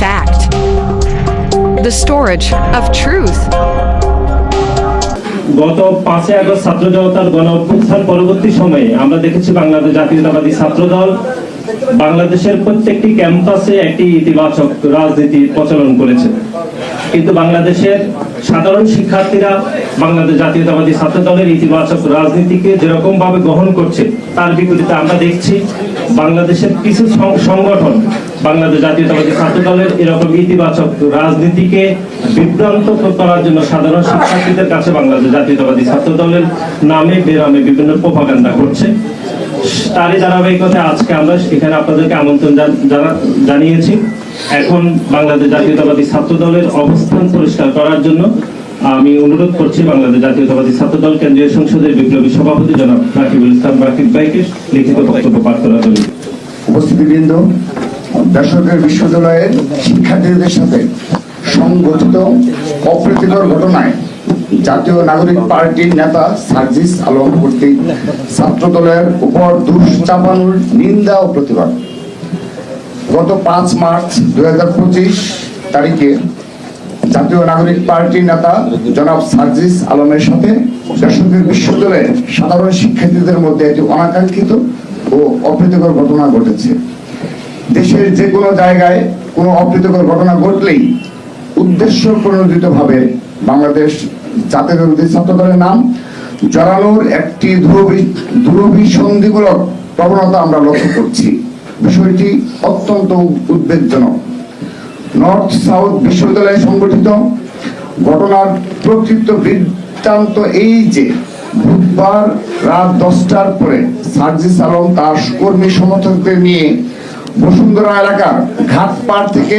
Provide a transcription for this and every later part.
fact, the storage of truth. গত পাঁচই August ছাত্র জনতার গণ অভ্যুত্থান পরবর্তী সময়ে আমরা দেখেছি বাংলাদেশ জাতীয়তাবাদী ছাত্র দল বাংলাদেশের প্রত্যেকটি ক্যাম্পাসে একটি ইতিবাচক রাজনীতি প্রচলন করেছে কিন্তু বাংলাদেশের সাধারণ শিক্ষার্থীরা বাংলাদেশ জাতীয়তাবাদী ছাত্র দলের ইতিবাচক রাজনীতিকে যেরকম ভাবে গ্রহণ করছে, তার বিপরীতে আমরা দেখছি বাংলাদেশের কিছু সংগঠন বাংলাদেশ জাতীয়তাবাদী ছাত্র দলের এরকম ইতিবাচক রাজনীতিকে বিভ্রান্ত করার জন্য সাধারণ শিক্ষার্থীদের কাছে বাংলাদেশ জাতীয়তাবাদী ছাত্র দলের নামে, বেনামে বিভিন্ন প্রপাগান্ডা করছে তারই ধারাবাহিকতায় আজকে আমরা এখানে আপনাদেরকে আমন্ত্রণ জান- জানা- জানিয়েছি। এখন বাংলাদেশ জাতীয়তাবাদী ছাত্র দলের অবস্থান পরিষ্কার করার জন্য আমি অনুরোধ করছি বাংলাদেশ জাতীয়তাবাদী ছাত্র দল কেন্দ্রীয় সংসদের বিপ্লবী সভাপতি জনাব রাকিবুল ইসলাম রাকিব ভাইকে লিখিত বক্তব্য পাঠ করার জন্য উপস্থিতিবৃন্দ, বেসরকারি বিশ্ববিদ্যালয়ের শিক্ষার্থীদের সাথে সংগঠিত অপ্রীতিকর ঘটনায় জাতীয় নাগরিক পার্টির নেতা সার্জিস আলম কর্তৃক ছাত্র দলের উপর দুষ্চাপানোর নিন্দা ও প্রতিবাদ। গত পাঁচ মার্চ দুই হাজার পঁচিশ তারিখে জাতীয় নাগরিক পার্টির নেতা জনাব সার্জিস আলমের সাথে বেসরকারি বিশ্ববিদ্যালয়ের সাধারণ শিক্ষার্থীদের মধ্যে একটি অনাকাঙ্ক্ষিত ও অপ্রীতিকর ঘটনা ঘটেছে। দেশের যে কোনো জায়গায় কোনো অপ্রীতিকর ঘটনা ঘটলেই উদ্দেশ্য প্রণোদিত ভাবে বাংলাদেশ জাতীয় বিরোধী ছাত্র দলের নাম জড়ানোর একটি দুরভি- দুরভিসন্ধিমূলক প্রবণতা আমরা লক্ষ্য করছি। বিষয়টি অত্যন্ত উদ্বেগজনক। নর্থ সাউথ বিশ্ববিদ্যালয়ে সংগঠিত ঘটনার প্রকৃত বৃত্তান্ত এই যে, বুধবার রাত দশটার পরে সার্জিস আলম তার কর্মী সমর্থকদের নিয়ে বসুন্ধরা এলাকার ঘাটপাড় থেকে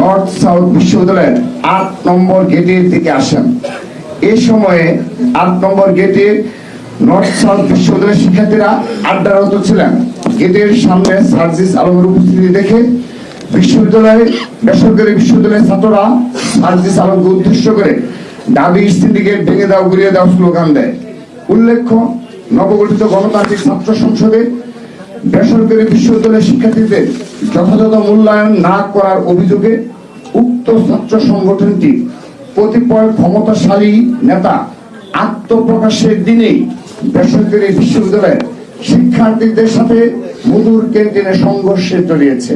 নর্থ সাউথ বিশ্ববিদ্যালয়ের আট নম্বর গেটের দিকে আসেন। এ সময়ে আট নম্বর গেটে নর্থ সাউথ বিশ্ববিদ্যালয়ের শিক্ষার্থীরা আড্ডারত ছিলেন। গেটের সামনে সার্জিস আলমের উপস্থিতি দেখে বিশ্ববিদ্যালয়ে, বেসরকারি বিশ্ববিদ্যালয়ের ছাত্ররা সার্জিস আলমকে উদ্দেশ্য করে দাবি সিন্ডিকেট ভেঙে দাও গুড়িয়ে দাও স্লোগান দেয়। উল্লেখ্য, নবগঠিত গণতান্ত্রিক ছাত্র সংসদে বেসরকারি বিশ্ববিদ্যালয়ের শিক্ষার্থীদের যথাযথ মূল্যায়ন না করার অভিযোগে উক্ত ছাত্র সংগঠনটি কতিপয় ক্ষমতাশালী নেতা আত্মপ্রকাশের দিনেই বেসরকারি বিশ্ববিদ্যালয়ের শিক্ষার্থীদের সাথে মধুর ক্যান্টিনে সংঘর্ষে জড়িয়েছে।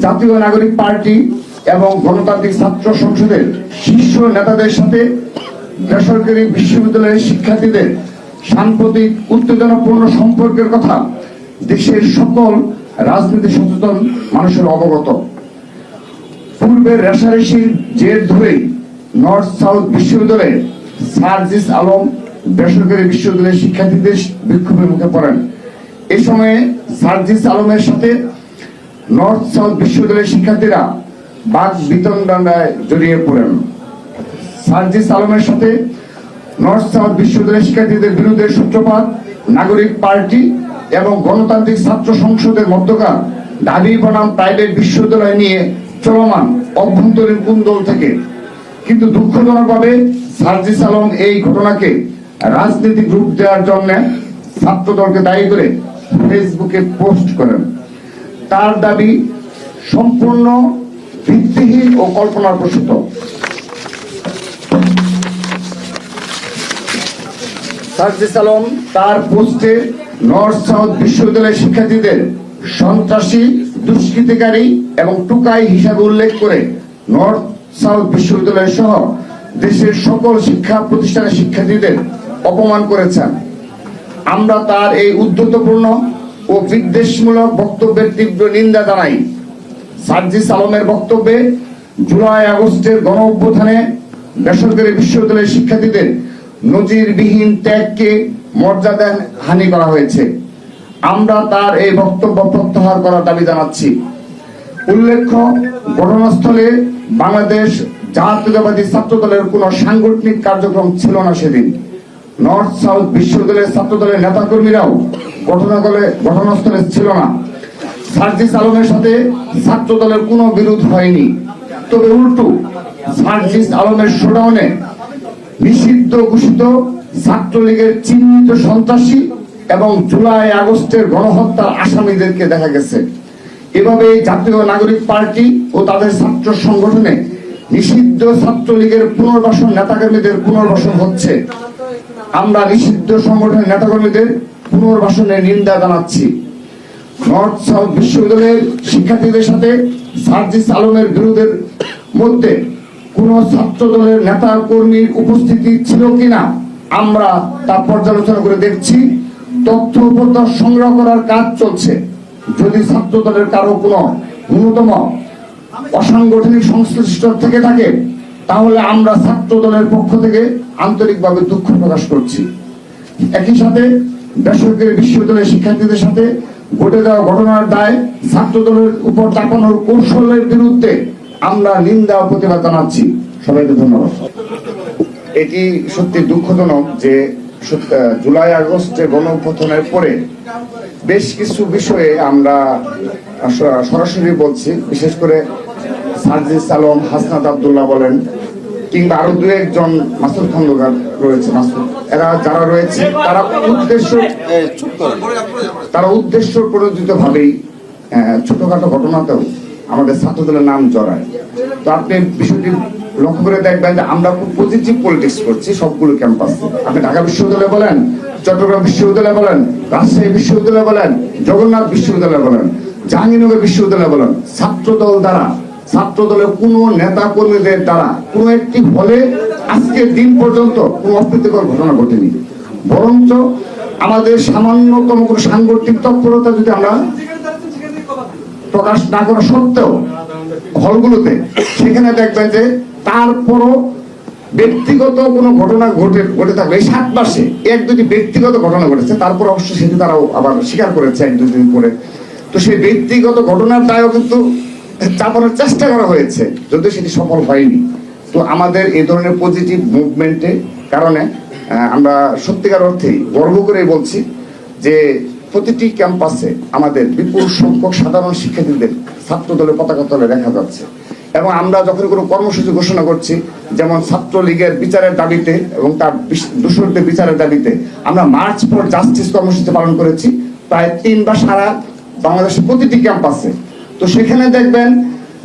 জাতীয় নাগরিক পার্টি এবং গণতান্ত্রিক ছাত্র সংসদের শীর্ষ নেতাদের সাথে বেসরকারি বিশ্ববিদ্যালয়ের শিক্ষার্থীদের সাম্প্রতিক উত্তেজনাপূর্ণ সম্পর্কের কথা দেশের সকল রাজনীতি সচেতন মানুষের অবগত। পূর্বের রেশারেশির জের ধরেই নর্থ সাউথ বিশ্ববিদ্যালয়ের সার্জিস আলম বেসরকারি বিশ্ববিদ্যালয়ের শিক্ষার্থীদের বিক্ষোভের মুখে পড়েন। এ সময়ে সার্জিস আলমের সাথে নর্থ সাউথ বিশ্ববিদ্যালয়ের শিক্ষার্থীরা বাঘ বিতণ্ডায় জড়িয়ে পড়েন। সার্জিস আলমের সাথে নর্থ সাউথ বিশ্ববিদ্যালয়ের শিক্ষার্থীদের বিরুদ্ধে সূত্রপাত, নাগরিক পার্টি এবং গণতান্ত্রিক ছাত্র সংসদের মধ্যকার দাবি বনাম প্রাইভেট বিশ্ববিদ্যালয় নিয়ে চলমান অভ্যন্তরীণ কুন্দল থেকে। কিন্তু দুঃখজনকভাবে সার্জিস আলম এই ঘটনাকে রাজনৈতিক রূপ দেওয়ার জন্য ছাত্র দলকে দায়ী করে ফেসবুকে পোস্ট করেন। তার দাবি সম্পূর্ণ ভিত্তিহীন ও কল্পনার প্রসূত সার্জিস তার পোস্টে নর্থ সাউথ বিশ্ববিদ্যালয়ের শিক্ষার্থীদের সন্ত্রাসী, দুষ্কৃতিকারী এবং টুকাই হিসাবে উল্লেখ করে নর্থ সাউথ বিশ্ববিদ্যালয় সহ দেশের সকল শিক্ষা প্রতিষ্ঠানের শিক্ষার্থীদের অপমান করেছেন। আমরা তার এই উদ্ধতপূর্ণ ও বিদ্বেষমূলক বক্তব্যের তীব্র নিন্দা জানাই। সার্জিস আলমের বক্তব্যে জুলাই আগস্টের গণ অভ্যুত্থানে বেসরকারি বিশ্ববিদ্যালয়ের শিক্ষার্থীদের নজিরবিহীন ত্যাগকে মর্যাদা হানি করা হয়েছে। আমরা তার এই বক্তব্য প্রত্যাহার করার দাবি জানাচ্ছি। উল্লেখ্য, ঘটনাস্থলে বাংলাদেশ জাতীয়তাবাদী ছাত্র দলের কোন সাংগঠনিক কার্যক্রম ছিল না সেদিন। নর্থ সাউথ বিশ্ববিদ্যালয়ের ছাত্র দলের নেতাকর্মীরাও ঘটনাস্থলে ঘটনাস্থলে ছিল না। সার্জিস আলমের সাথে ছাত্র দলের কোনো বিরোধ হয়নি। তবে উল্টো, সার্জিস আলমের শোডাউনে নিষিদ্ধ ঘোষিত ছাত্রলীগের চিহ্নিত সন্ত্রাসী এবং জুলাই আগস্টের গণহত্যার আসামিদেরকে দেখা গেছে। এভাবে জাতীয় নাগরিক পার্টি ও তাদের ছাত্র সংগঠনে নিষিদ্ধ ছাত্রলীগের পুনর্বাসন, নেতাকর্মীদের পুনর্বাসন হচ্ছে। আমরা নিষিদ্ধ সংগঠনের নেতাকর্মীদের পুনর্বাসনের নিন্দা জানাচ্ছি। নর্থ সাউথ বিশ্ববিদ্যালয়ের শিক্ষার্থীদের সাথে সার্জিস আলমের বিরোধের মধ্যে কোন ছাত্র দলের নেতা কর্মীর উপস্থিতি ছিল কিনা আমরা তা পর্যালোচনা করে দেখছি। তথ্য উপত্য সংগ্রহ করার কাজ চলছে। যদি ছাত্র দলের কারও কোনো ন্যূনতম অসাংগঠনিক সংশ্লিষ্ট থেকে থাকে তাহলে আমরা ছাত্র দলের পক্ষ থেকে আন্তরিকভাবে দুঃখ প্রকাশ করছি। একই সাথে বেসরকারি বিশ্ববিদ্যালয়ের শিক্ষার্থীদের সাথে ঘটে যাওয়া ঘটনার দায় ছাত্র দলের উপর চাপানোর কৌশলের বিরুদ্ধে আমরা নিন্দা প্রতিবাদ জানাচ্ছি। সবাইকে ধন্যবাদ। এটি সত্যি দুঃখজনক যে জুলাই আগস্টে গণঅভ্যুত্থানের পরে বেশ কিছু বিষয়ে আমরা সরাসরি বলছি, বিশেষ করে সার্জিস আলম হাসনাত আব্দুল্লাহ বলেন কিংবা আরও দু একজন মাসুদ খন্দকার রয়েছে মাসুদ। এরা যারা রয়েছে তারা উদ্দেশ্য তারা উদ্দেশ্য প্রণোদিত ভাবেই ছোটখাটো ঘটনাতেও আমাদের ছাত্রদলের নাম জড়ায়। তো আপনি বিষয়টি লক্ষ্য করে দেখবেন যে আমরা খুব পজিটিভ পলিটিক্স করছি সবগুলো ক্যাম্পাসে আপনি ঢাকা বিশ্ববিদ্যালয় বলেন চট্টগ্রাম বিশ্ববিদ্যালয় বলেন রাজশাহী বিশ্ববিদ্যালয় বলেন জগন্নাথ বিশ্ববিদ্যালয় বলেন জাহাঙ্গীরনগর বিশ্ববিদ্যালয় বলেন ছাত্রদল দ্বারা ছাত্রদলের কোন নেতা কর্মীদের দ্বারা কোন একটি হলে আজকের দিন পর্যন্ত কোন অপ্রীতিকর ঘটনা ঘটেনি। বরঞ্চ আমাদের সামান্যতম কোনো সাংগঠনিক তৎপরতা যদি আমরা প্রকাশ না করা সত্ত্বেও হলগুলোতে সেখানে দেখবেন যে তারপরও ব্যক্তিগত কোনো ঘটনা ঘটে ঘটে থাকবে এই সাত মাসে এক দুটি ব্যক্তিগত ঘটনা ঘটেছে, তারপর অবশ্য সেটি তারাও আবার স্বীকার করেছে এক দুদিন পরে। তো সেই ব্যক্তিগত ঘটনার দায়ও কিন্তু চাপানোর চেষ্টা করা হয়েছে, যদিও সেটি সফল হয়নি। তো আমাদের এই ধরনের পজিটিভ মুভমেন্টে কারণে আমরা সত্যিকার অর্থেই গর্ব করে বলছি যে প্রতিটি ক্যাম্পাসে আমাদের বিপুল সংখ্যক সাধারণ শিক্ষার্থীদের ছাত্র দলের পতাকা তলে দেখা যাচ্ছে। এবং আমরা যখন কোনো কর্মসূচি ঘোষণা করছি, যেমন ছাত্রলীগের বিচারের দাবিতে এবং তার দূষণদের বিচারের দাবিতে, আমরা মার্চ ফর জাস্টিস কর্মসূচি পালন করেছি। প্রায় তিন বা সারা বাংলাদেশের প্রতিটি ক্যাম্পাসে তো সেখানে দেখবেন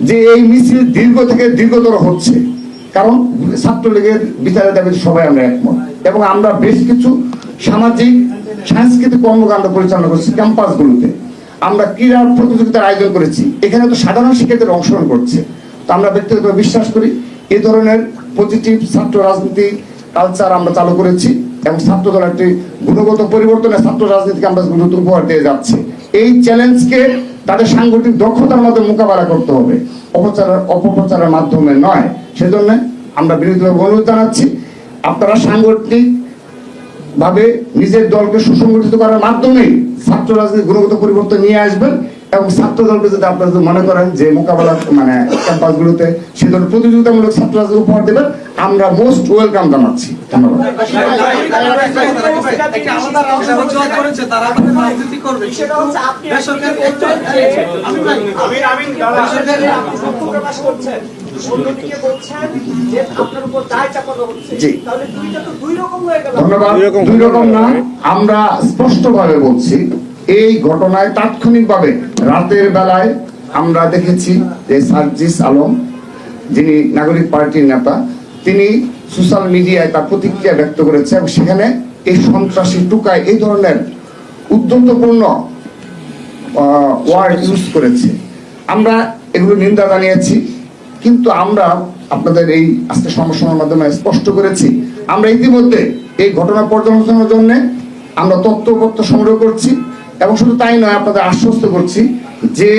যে এই মিছিল দীর্ঘ থেকে দীর্ঘতর হচ্ছে। কারণ ছাত্রলীগের বিচারের দাবিতে সবাই আমরা একমত। এবং আমরা বেশ কিছু সামাজিক, সাংস্কৃতিক কর্মকাণ্ড পরিচালনা করছি ক্যাম্পাসগুলোতে। আমরা ক্রীড়া প্রতিযোগিতার আয়োজন করেছি। এখানে তো সাধারণ শিক্ষার্থীরা অংশগ্রহণ করছে। তো আমরা ব্যক্তিগতভাবে বিশ্বাস করি, এ ধরনের পজিটিভ ছাত্র রাজনীতি কালচার আমরা চালু করেছি এবং ছাত্র দল একটি গুণগত পরিবর্তনে ছাত্র রাজনীতিকে আমরা গুরুত্ব উপহার দিয়ে যাচ্ছে। এই চ্যালেঞ্জকে তাদের সাংগঠনিক দক্ষতার মধ্যে মোকাবেলা করতে হবে। অপচারের অপপ্রচারের মাধ্যমে নয়। সেজন্য আমরা বিরোধীভাবে অনুরোধ জানাচ্ছি, আপনারা সাংগঠনিক ভাবে নিজের দলকে সুসংগঠিত করার মাধ্যমে ছাত্র রাজনীতি গুণগত পরিবর্তন নিয়ে আসবেন। এবং ছাত্র দলকে যদি আপনারা যদি মনে করেন যে মোকাবেলা মানে ক্যাম্পাস গুলোতে সে ধরনের প্রতিযোগিতামূলক ছাত্র রাজনীতি উপহার দেবেন আমরা মোস্ট ওয়েলকাম জানাচ্ছি। ধন্যবাদ। ধন্যবাদ। দুই রকম না আমরা স্পষ্টভাবে বলছি এই ঘটনায় তাৎক্ষণিকভাবে রাতের বেলায় আমরা দেখেছি যে সার্জিস আলম, যিনি নাগরিক পার্টির নেতা, তিনি সোশ্যাল মিডিয়ায় তার প্রতিক্রিয়া ব্যক্ত করেছে এবং সেখানে এই সন্ত্রাসী টুকায় এই ধরনের উদ্যন্তপূর্ণ ওয়ার্ড ইউজ করেছে। আমরা এগুলো নিন্দা জানিয়েছি, কিন্তু আমরা আপনাদের এই আজকে সমস্যার মাধ্যমে স্পষ্ট করেছি, আমরা ইতিমধ্যে এই ঘটনা পর্যালোচনার জন্য আমরা তথ্যপত্র সংগ্রহ করছি। এবং শুধু তাই নয়, আপনাদের আশ্বস্ত করছি যে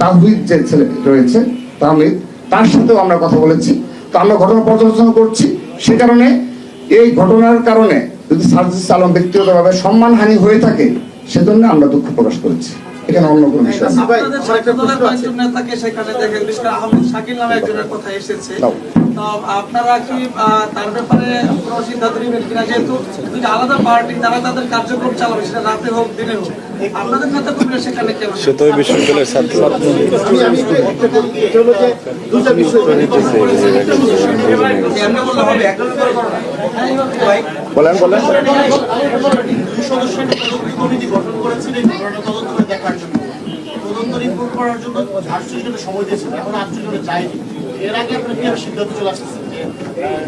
তাহিদ যে ছেলে রয়েছে তাহমিদ তার সাথেও আমরা কথা বলেছি। তো আমরা ঘটনা পর্যালোচনা করছি। সে কারণে এই ঘটনার কারণে যদি সার্জিস আলম ব্যক্তিগতভাবে সম্মানহানি হয়ে থাকে, সেজন্য আমরা দুঃখ প্রকাশ করেছি। এখানে অন্য কোনো বিষয় না। আপনারা কি তার ব্যাপারে কোনো সিদ্ধান্ত নেবেন কিনা? যেহেতু দুটো আলাদা পার্টি তারা তাদের কার্যক্রম চালাবে সেটা রাতে হোক দিনে হোক। আপনাদের নেতা কর্মীরা সেখানে কেন সে তো বিশ্ববিদ্যালয়ের ছাত্র। এমনি বললে হবে বলেন বলেন। সদস্যের কমিটি গঠন করেছেন এই ঘটনা তদন্ত করে দেখার জন্য তদন্ত রিপোর্ট করার জন্য আটচল্লিশ ঘণ্টা সময় দিয়েছেন এখন আটচল্লিশ ঘণ্টা যায়নি এর আগে আপনারা কি সিদ্ধান্ত চলে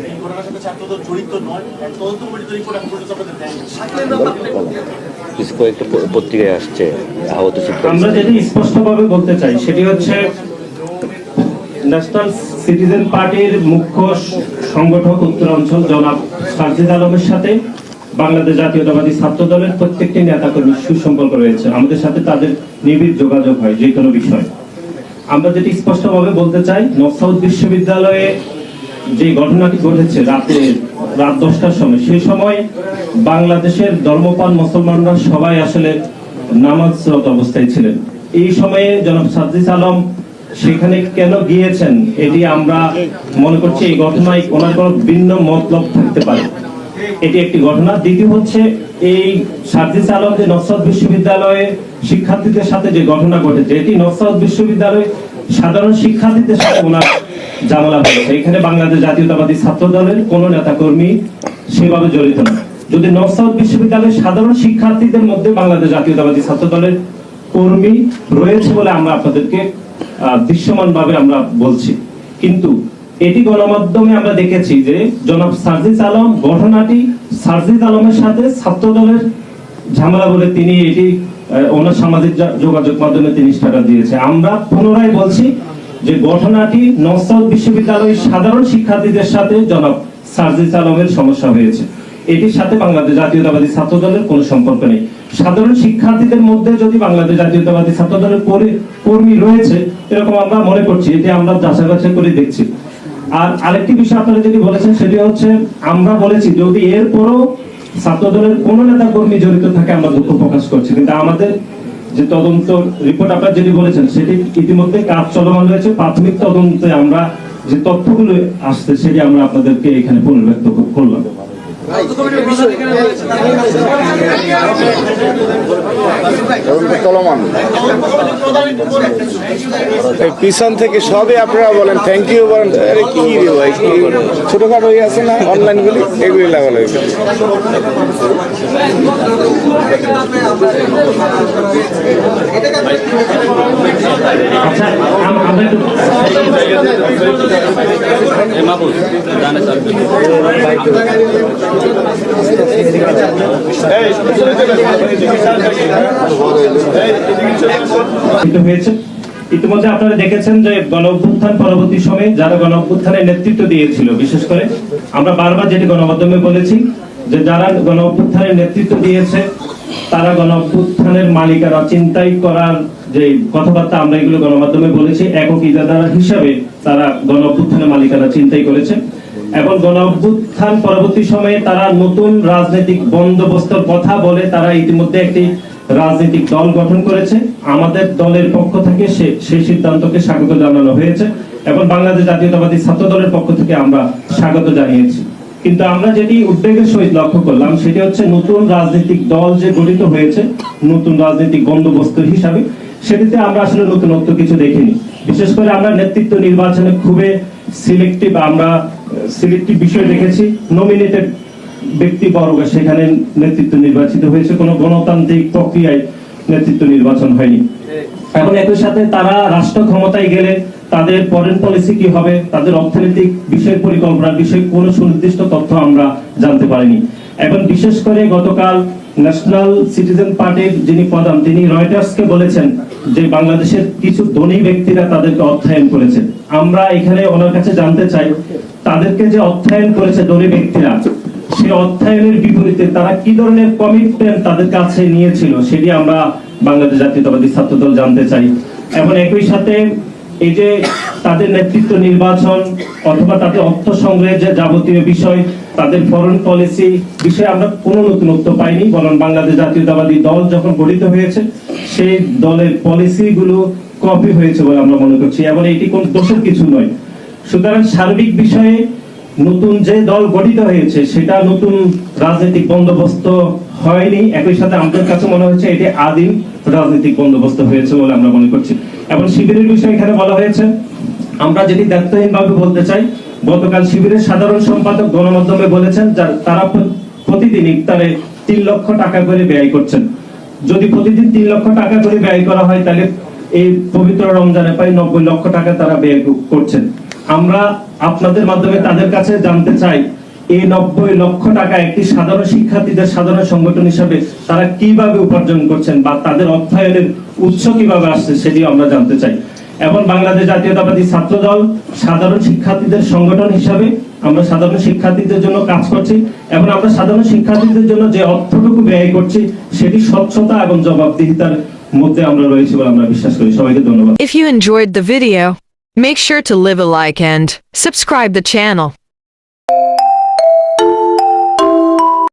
এই ঘটনার সাথে ছাত্রদল জড়িত নয় তদন্ত কমিটির রিপোর্ট এখন পর্যন্ত আপনাদের দেয়নি কয়েকটা পত্রিকায় আসছে আহত আমরা যেটি স্পষ্টভাবে বলতে চাই সেটি হচ্ছে ন্যাশনাল সিটিজেন পার্টির মুখ্য সংগঠক উত্তরাঞ্চল জনাব সার্জিদ আলমের সাথে বাংলাদেশ জাতীয়তাবাদী ছাত্র দলের প্রত্যেকটি নেতাকর্মীর সুসম্পর্ক রয়েছে। আমাদের সাথে তাদের নিবিড় যোগাযোগ হয় যে কোনো বিষয়। আমরা যেটি স্পষ্টভাবে বলতে চাই নকসাউদ বিশ্ববিদ্যালয়ে যে ঘটনাটি ঘটেছে রাতে রাত দশটার সময় সেই সময় বাংলাদেশের ধর্মপান মুসলমানরা সবাই আসলে নামাজরত অবস্থায় ছিলেন। এই সময়ে জনাব সাদ্দিস আলম সেখানে কেন গিয়েছেন? এটি আমরা মনে করছি এই ঘটনায় ওনার কোনো ভিন্ন মতলব থাকতে পারে। এটি একটি ঘটনা। দ্বিতীয় হচ্ছে এই সার্জিস আলম যে নকসাদ বিশ্ববিদ্যালয়ে শিক্ষার্থীদের সাথে যে ঘটনা ঘটেছে, এটি নকসাদ বিশ্ববিদ্যালয়ে সাধারণ শিক্ষার্থীদের সাথে ওনার জামালা হয়েছে। এখানে বাংলাদেশ জাতীয়তাবাদী ছাত্র দলের কোন নেতা কর্মী সেভাবে জড়িত না। যদি নকসাদ বিশ্ববিদ্যালয়ের সাধারণ শিক্ষার্থীদের মধ্যে বাংলাদেশ জাতীয়তাবাদী ছাত্র দলের কর্মী রয়েছে বলে আমরা আপনাদেরকে দৃশ্যমান ভাবে আমরা বলছি। কিন্তু এটি গণমাধ্যমে আমরা দেখেছি যে জনাব সার্জিস আলম ঘটনাটি সার্জিস আলমের সাথে ছাত্র দলের ঝামেলা বলে তিনি এটি ওনার সামাজিক যোগাযোগ মাধ্যমে তিনি স্ট্যাটাস দিয়েছে। আমরা পুনরায় বলছি যে ঘটনাটি নসাউদ বিশ্ববিদ্যালয়ের সাধারণ শিক্ষার্থীদের সাথে জনাব সার্জিস আলমের সমস্যা হয়েছে। এটির সাথে বাংলাদেশ জাতীয়তাবাদী ছাত্র দলের কোনো সম্পর্ক নেই। সাধারণ শিক্ষার্থীদের মধ্যে যদি বাংলাদেশ জাতীয়তাবাদী ছাত্র দলের কর্মী- রয়েছে, এরকম আমরা মনে করছি, এটি আমরা যাচাই বাছাই করে দেখছি। আর আরেকটি বিষয় আপনারা যেটি বলেছেন, সেটি হচ্ছে, আমরা বলেছি, যদি এরপরও ছাত্র দলের কোন নেতা কর্মী জড়িত থাকে, আমরা দুঃখ প্রকাশ করছি। কিন্তু আমাদের যে তদন্ত রিপোর্ট আপনারা যেটি বলেছেন, সেটি ইতিমধ্যে কাজ চলমান রয়েছে। প্রাথমিক তদন্তে আমরা যে তথ্যগুলো আসছে, সেটি আমরা আপনাদেরকে এখানে পুনর্ব্যক্ত করলাম। চলমান। পিছন থেকে সবই আপনারা বলেন থ্যাংক ইউ বলেন আরে কি রে ভাই কি ছোটখাটো হয়ে আছে না অনলাইন গুলি? এগুলি লাগালো আচ্ছা ইতিমধ্যে আপনারা দেখেছেন যে গণ অভ্যুত্থান পরবর্তী সময়ে যারা গণ অভ্যুত্থানের নেতৃত্ব দিয়েছিল, বিশেষ করে, আমরা বারবার যেটি গণমাধ্যমে বলেছি যে যারা গণ অভ্যুত্থানের নেতৃত্ব দিয়েছে, তারা গণ অভ্যুত্থানের মালিকারা। চিন্তাই করার যে কথাবার্তা আমরা এগুলো গণমাধ্যমে বলেছি, একক ইজাদার হিসাবে তারা গণ অভ্যুত্থানের মালিকারা চিন্তাই করেছে। এবং গণ অভ্যুত্থান পরবর্তী সময়ে তারা নতুন রাজনৈতিক বন্দোবস্তর কথা বলে তারা ইতিমধ্যে একটি রাজনৈতিক দল গঠন করেছে। আমাদের দলের পক্ষ থেকে সেই সিদ্ধান্তকে স্বাগত জানানো হয়েছে এবং বাংলাদেশ জাতীয়তাবাদী ছাত্র দলের পক্ষ থেকে আমরা স্বাগত জানিয়েছি। কিন্তু আমরা যেটি উদ্বেগের সহিত লক্ষ্য করলাম সেটি হচ্ছে নতুন রাজনৈতিক দল যে গঠিত হয়েছে, নতুন রাজনৈতিক বন্দোবস্ত হিসাবে, সেটিতে আমরা আসলে নতুনত্ব কিছু দেখিনি। বিশেষ করে আমরা নেতৃত্ব নির্বাচনে খুবই সিলেক্টিভ আমরা সিলেক্টিভ বিষয় দেখেছি। নমিনেটেড ব্যক্তি বর্গ, সেখানে নেতৃত্ব নির্বাচিত হয়েছে। কোনো গণতান্ত্রিক প্রক্রিয়ায় নেতৃত্ব নির্বাচন হয়নি। এখন একই সাথে তারা রাষ্ট্র ক্ষমতায় গেলে তাদের ফরেন পলিসি কি হবে, তাদের অর্থনৈতিক বিষয় পরিকল্পনার বিষয়ে কোনো সুনির্দিষ্ট তথ্য আমরা জানতে পারিনি। এবং বিশেষ করে গতকাল ন্যাশনাল সিটিজেন পার্টির যিনি প্রধান, তিনি রয়টার্সকে বলেছেন যে বাংলাদেশের কিছু ধনী ব্যক্তিরা তাদেরকে অর্থায়ন করেছে। আমরা এখানে ওনার কাছে জানতে চাই তাদেরকে যে অর্থায়ন করেছে ধনী ব্যক্তিরা, সেই অর্থায়নের বিপরীতে তারা কি ধরনের কমিটমেন্ট তাদের কাছে নিয়েছিল সেটি আমরা বাংলাদেশ জাতীয়তাবাদী ছাত্র দল জানতে চাই। এবং একই সাথে এই যে তাদের নেতৃত্ব নির্বাচন অথবা তাদের অর্থ সংগ্রহের যে যাবতীয় বিষয়, তাদের ফরেন পলিসি বিষয়ে আমরা কোনো নতুনত্ব পাইনি, বরং বাংলাদেশ জাতীয়তাবাদী দল যখন গঠিত হয়েছে, সেই দলের পলিসিগুলো কপি হয়েছে বলে আমরা মনে করছি। এবং এটি কোন দোষের কিছু নয়। সুতরাং সার্বিক বিষয়ে নতুন যে দল গঠিত হয়েছে, সেটা নতুন রাজনৈতিক বন্দোবস্ত হয়নি। একই সাথে আমাদের কাছে মনে হচ্ছে এটি আদিম রাজনৈতিক বন্দোবস্ত হয়েছে বলে আমরা মনে করছি। এবং শিবিরের বিষয়ে এখানে বলা হয়েছে, আমরা যেটি দায়িত্বহীন ভাবে বলতে চাই, গতকাল শিবিরের সাধারণ সম্পাদক গণমাধ্যমে বলেছেন যা তারা প্র- প্রতিদিন ইফতারে তিন লক্ষ টাকা করে ব্যয় করছেন। যদি প্রতিদিন তিন লক্ষ টাকা করে ব্যয় করা হয়, তাহলে এই পবিত্র রমজানে প্রায় নব্বই লক্ষ টাকা তারা ব্যয় করছেন। আমরা আপনাদের মাধ্যমে তাদের কাছে জানতে চাই, এই নব্বই লক্ষ টাকা একটি সাধারণ শিক্ষার্থীদের সাধারণ সংগঠন হিসাবে তারা কীভাবে উপার্জন করছেন বা তাদের অর্থায়নের উৎস কীভাবে আসছে সেটি আমরা জানতে চাই। এবং বাংলাদেশ জাতীয়তাবাদী ছাত্র দল সাধারণ শিক্ষার্থীদের সংগঠন হিসাবে আমরা সাধারণ শিক্ষার্থীদের জন্য কাজ করছি এবং আমরা সাধারণ শিক্ষার্থীদের জন্য যে অর্থটুকু ব্যয় করছি সেটি স্বচ্ছতা এবং জবাবদিহিতার মধ্যে আমরা রয়েছি বলে আমরা বিশ্বাস করি। সবাইকে ধন্যবাদ। Make sure to leave a like and subscribe the channel.